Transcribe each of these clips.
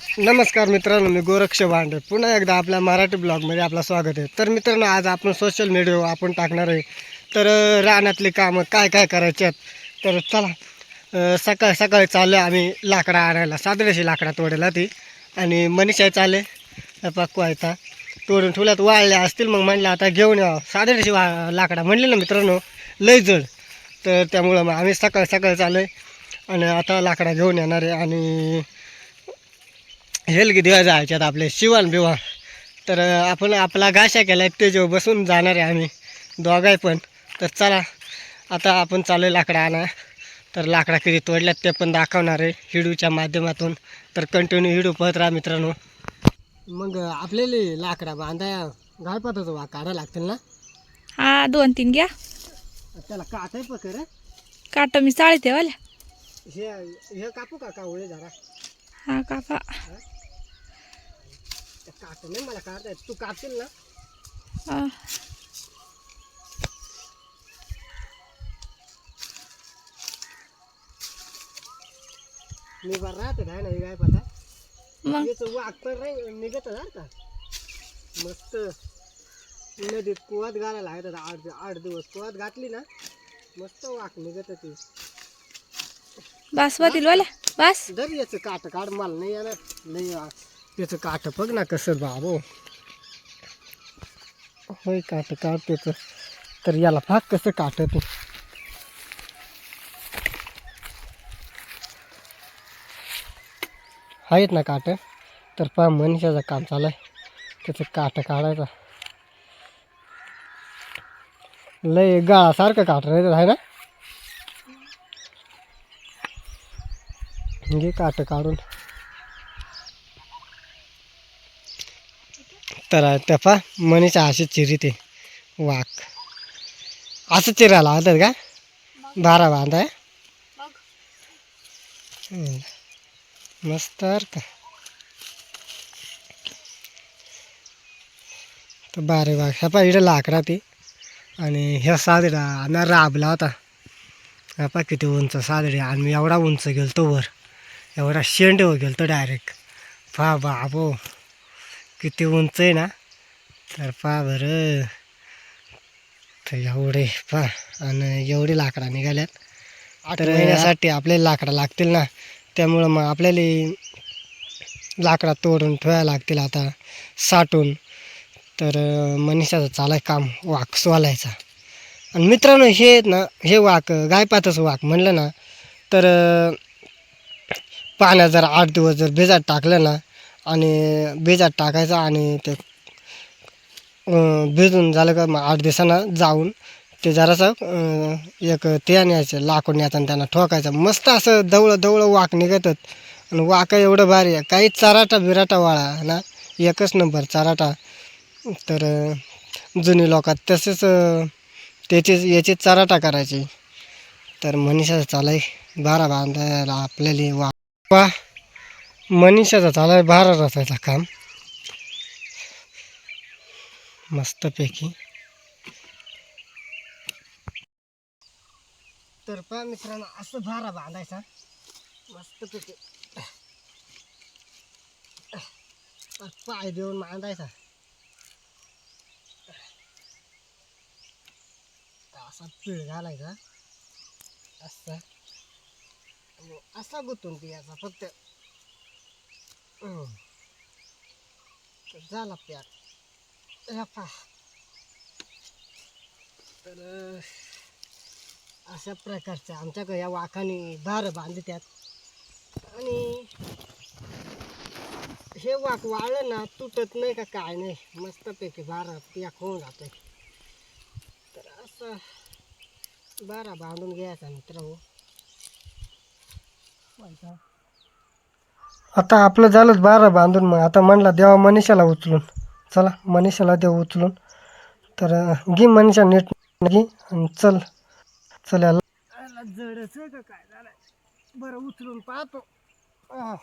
नमस्कार मित्रांनो मी गोरक्ष भांडे. पुन्हा एकदा आपल्या मराठी ब्लॉगमध्ये आपलं स्वागत आहे. तर मित्रांनो आज आपण सोशल मीडियावर आपण टाकणार आहे. तर रानातली कामं काय काय करायचे आहेत? तर चला सकाळ सकाळी चाललो आम्ही लाकडा आणायला. सादरेशी लाकडा तोडायला ती. आणि मनीषा चाले पक्वायचा तोडून ठेवल्यात वाळल्या असतील मग म्हणलं आता घेऊन यावं. सादरेशी वा लाकडा म्हणले ना मित्रांनो लय जड. तर त्यामुळं मग आम्ही सकाळ सकाळी चालू आहे आणि आता लाकडा घेऊन येणार आहे. आणि हेलगी दिवा जायच्यात आपले शिवण बिवान तर आपण आपला गाशा केला आहे त्याच्यावर बसून जाणार आहे आम्ही दोघाय पण. तर चला आता आपण चालू आहे लाकडा आणा. तर लाकडा किती तोडल्यात ते पण दाखवणार आहे हिडूच्या माध्यमातून. तर कंटिन्यू हिडू पहत राहा मित्रांनो. मग आपल्याला लाकडा बांधाया गाळपाताचा वा काढा लागतील ना? हा दोन तीन घ्या. त्याला काटाय पकर काट मी चाळते वाल्या. हे हे कापू का कावळे जरा? हा कापा. काट नाही मला काढता. तू कापशील ना? हा. मी बरं राहते काय नाही काय पता. मग? त्याचं वाघ पण नाही निघत ना का? मस्त. नदीत कुवात घालायला लागत होता आठ आठ दिवस कुवात घातली ना मस्त वाघ निघत ती. बस वातील वाल्या? बस? दर याचं काट काढ मला नाही येणार. नाही त्याचं काट बघ ना कसं बाबो. होय काट काढ त्याचं. तर याला फाक कसं काट तू आहेत ना काट तर पहा मनुष्याचं काम चालू आहे त्याचं काट काढायचं. लय गाळासारखं काट राहतं आहे ना? घे काट काढून. तर तेव्हा मनीचा अशी चिरी ते वाक असं चिरायला आवडतात का? बारा बांधाय. मस्त का. तर बारे बाग. ह्या पा इकडे लाकडा ते. आणि ह्या सादडा आम्ही राबला होता. ह्या पा किती उंच सादडी आणि मी एवढा उंच गेलतो वर. एवढा शेंडवर गेलतो डायरेक्ट पहा बाबो. किती उंच आहे ना तर पहा बरं. तर एवढे पहा. आणि एवढे लाकडा निघाल्यात. तर येण्यासाठी आपल्याला लाकडा लागतील ना. त्यामुळं मग आपल्याला लाकडा तोडून ठेवायला लागतील आता साठून. तर मनीषाचं चालाय काम वाक सोलायचा. आणि मित्रांनो हे आहेत ना हे वाक गायपातच वाक म्हणलं ना तर पाण्यात जर आठ दिवस जर भिजात टाकलं ना आणि बेजात टाकायचं आणि ते भिजून झालं का मग आठ दिवसांना जाऊन ते जरासं एक ते न्यायचं लाकूड न्यायचं आणि त्यांना ठोकायचं. मस्त असं दवळं दवळं वाक निघतात आणि वाका एवढं भारी आहे. काही चराटा बिराटा वाळा ना? एकच नंबर चराटा. तर जुनी लोकात तसेच त्याचीच याची चराटा करायची. तर मनीषा चालाय बारा बांधायला आपल्याला वा मनीषाचा चालाय बारा रसायचा काम. मस्तपैकी तर पहा मित्रांनो असं भारा बांधायचा. मस्तपैकी पाय देऊन बांधायचा. असा पिळ घालायचा. असा. असा गुतून द्यायचा फक्त. झाला प्यार. रफा तर अशा प्रकारच्या आमच्याकडे या वाखाने दार बांधत्यात आणि हे वाक वाळलं ना तुटत नाही का काय नाही. मस्तपैकी बारा पिया होऊन जातोय तर असं बारा बांधून घ्यायचा मित्र आता आपलं झालंच बारा बांधून मग. आता म्हणला देवा मनीषाला उचलून. चला मनीषाला देव उचलून. तर घे मनीषा नीट घे आणि चल. चल याला. जडच आहे का काय झालं बरं उचलून पाहतो. आह.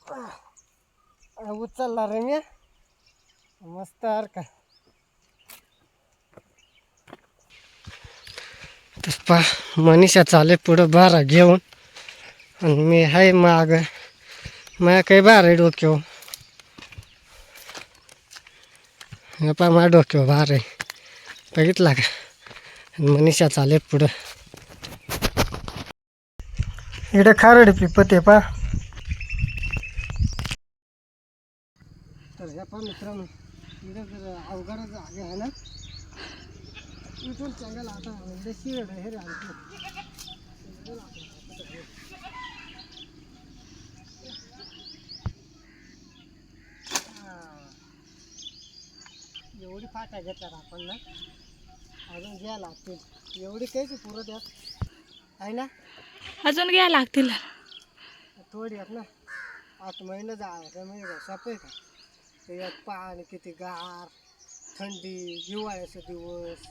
आह. उचलला रे मी. मस्त अर का? पा मनीषा चाले पुढं बारा घेऊन. आणि मी आहे माग. माझ्या काही बारा आहे डोक्यावर? पा मा डोक्यावर बार आहे. बघितला का? मनीषा चाले पुढं. इकडे खारड पिपत आहे पा. तर ह्या पा मित्रांनो इकडे जर अवघड आहे ना? इथून चांगला आता म्हणजे शिरड हे रे एवढी फाटा घेतला आपण ना. अजून घ्या लागतील. एवढी काहीच पुरत यात आहे ना? अजून घ्या लागतील. थोडी आहेत ना. आठ महिने जायचं काय सोपं का? त्याच्यात पाणी किती गार थंडी हिवाळ्याचे दिवस.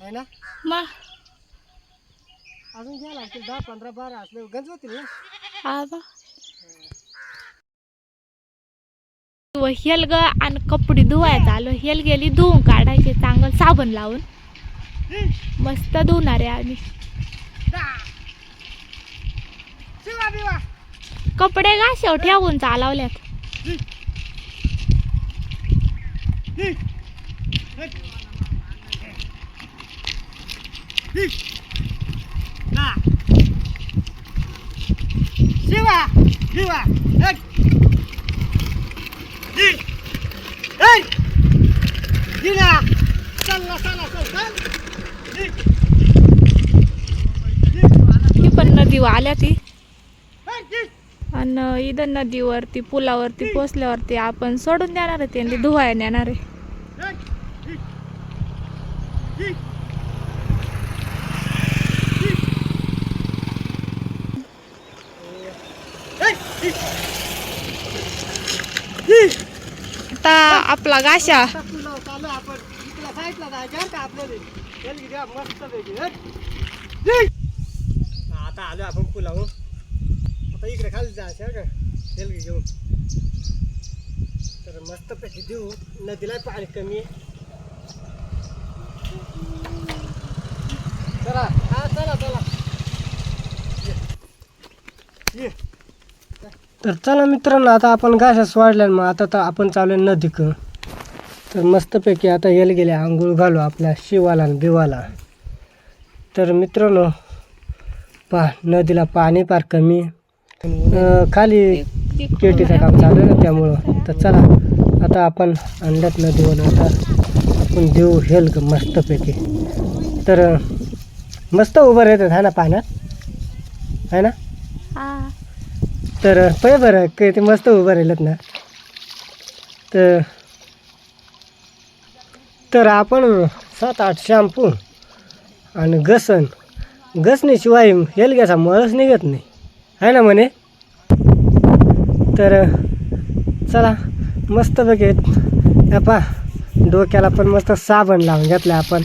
आहे ना? मग अजून लागतील दहा पंधरा बारा असले गंज होतील ना. हेल ग आणि कपडे धुवायचं आलो हेल गेली धुवून काढायचे चांगलं साबण लावून. मस्त धुणार आहे आम्ही. कपडे घाशेव ठेवून चालवल्यात. शिवा चल ती पण नदी आल्या ती. आणि इथं नदीवरती पुलावरती पोचल्यावरती आपण सोडून देणार आहे त्यांनी धुवायला नेणार आहे आता आपला गाशा आता तुला चालू आपण इकडे साईडला जायचं का आपल्याला चल घ्या मस्त पैकी हट. हा, आता आलो आपण पुलावर. आता इकडे खाली जायचं हं का? तेल घेऊन. तर मस्त पैकी देऊ. नदीला पाणी कमी आहे. चला. हा चला चला. ये. तर चला मित्रांनो आता आपण घासास वाढल्या मग आता तर आपण चालू आहे नदीक. तर मस्तपैकी आता येल गेले आंघोळ घालू आपल्या शिवाला आणि बिवाला. तर मित्रांनो पा नदीला पाणी फार कमी. खाली केटीचं काम चालू आहे ना त्यामुळं. तर चला आता आपण आणल्यात नदीवर आता आपण देऊ हेल ग मस्तपैकी. तर मस्त उभं राहतात आहे ना पाण्यात? आहे ना? आ तर पय बरं काही ते मस्त उभं राहिलेत ना. तर तर आपण सात आठ शॅम्पू आणि घसन. घसणीशिवाय हेलग्याचा मळच निघत नाही. आहे ना म्हणे? तर चला मस्तपैकी पा डोक्याला पण मस्त साबण लावून घेतलं आपण.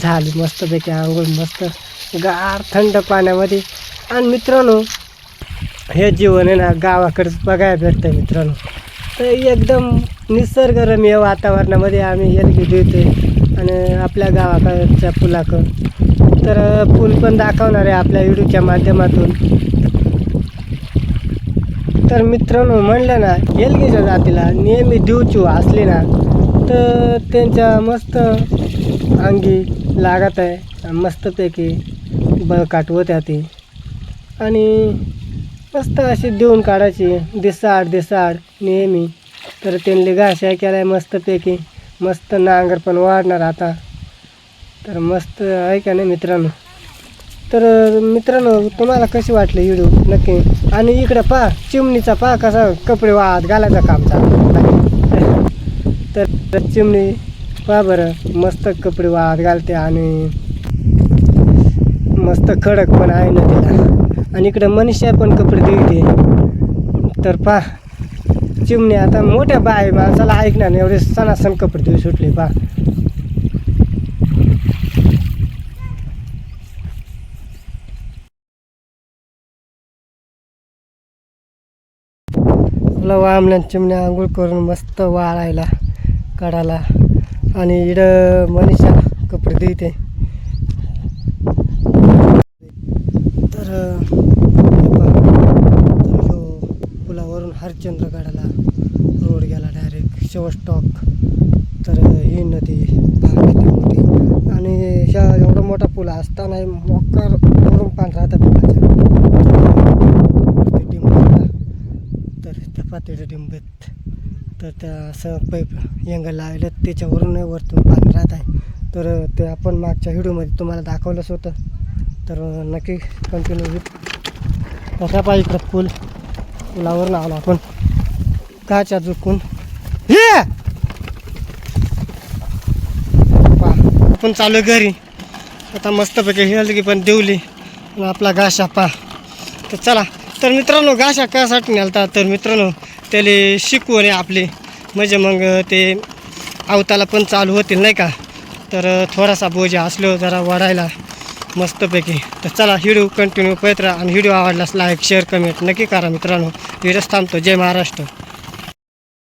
झाली मस्तपैकी आंघोळ मस्त गार थंड पाण्यामध्ये. आणि मित्रांनो हे जीवन आहे ना गावाकडंच बघायला भेटतं मित्रांनो. तर एकदम निसर्गरम्य वातावरणामध्ये आम्ही हेलगी देतोय आणि आपल्या गावाकडच्या पुलाकडं तर पूल पण दाखवणार आहे आपल्या व्हिडिओच्या माध्यमातून. तर मित्रांनो म्हणलं ना हेलगीच्या जातीला नेहमी दिवचू असली ना तर त्यांच्या मस्त अंगी लागत आहे. मस्तपैकी बळकाट होत्या ती. आणि मस्त अशी देऊन काढायची. दिसाड दिसाड नेहमी. तर त्यांनी घाशा केलाय मस्तपैकी. मस्त नांगर पण वाढणार आता. तर मस्त आहे का नाही मित्रांनो? तर मित्रांनो तुम्हाला कशी वाटली व्हिडिओ? नक्की. आणि इकडं पा चिमणीचा पा कसा कपडे वाहत घालायचा काम तर तर चिमणी पा बरं मस्त कपडे वाहत घालते आणि मस्त खडक पण आहे ना तिला. आणि इकडं मनुष्य पण कपडे देते तर पा चिमणी आता मोठ्या बाय माणसाला ऐकणार नाही एवढे सणासण कपडे देऊ सुटले पा आपला वामल्या चिमण्या आंघोळ करून मस्त वाळायला काढायला आणि इकडं मनीषा कपडे देते हरिश्चंद्रगडाला रोड गेला डायरेक्ट शेवस्टॉक तर ही नदी मोठी आणि ह्या एवढा मोठा पूल असताना मोकार वरून पाणी राहतं पुलाच्या. डिंब तर त्या पातळीच्या डिंबेत तर त्या असं पैप यंग लावलेत त्याच्यावरून वरतून पाणी राहत आहे. तर ते आपण मागच्या व्हिडिओमध्ये तुम्हाला दाखवलंच होतं. तर नक्की कंटिन्यू विथ तसा पाहिजे इकडं पूल पुलावर लावला आपण. काच्या झुकून. हे! पहा, आपण चालू घरी. आता मस्तपैकी हेल्थ पण देवली आपला गाशा पा. तर चला. तर मित्रांनो गाशा कशासाठी नेलता? तर मित्रांनो त्याला शिकवण आहे आपली. म्हणजे मग ते अवताला पण चालू होतील नाही का? तर थोडासा बोजा असलो जरा वाढायला. मस्तपैकी. तर चला व्हिडिओ कंटिन्यू करत राहा आणि व्हिडिओ आवडल्यास लाईक शेअर कमेंट नक्की करा मित्रांनो. व्हिडिओच थांबतो. जय महाराष्ट्र.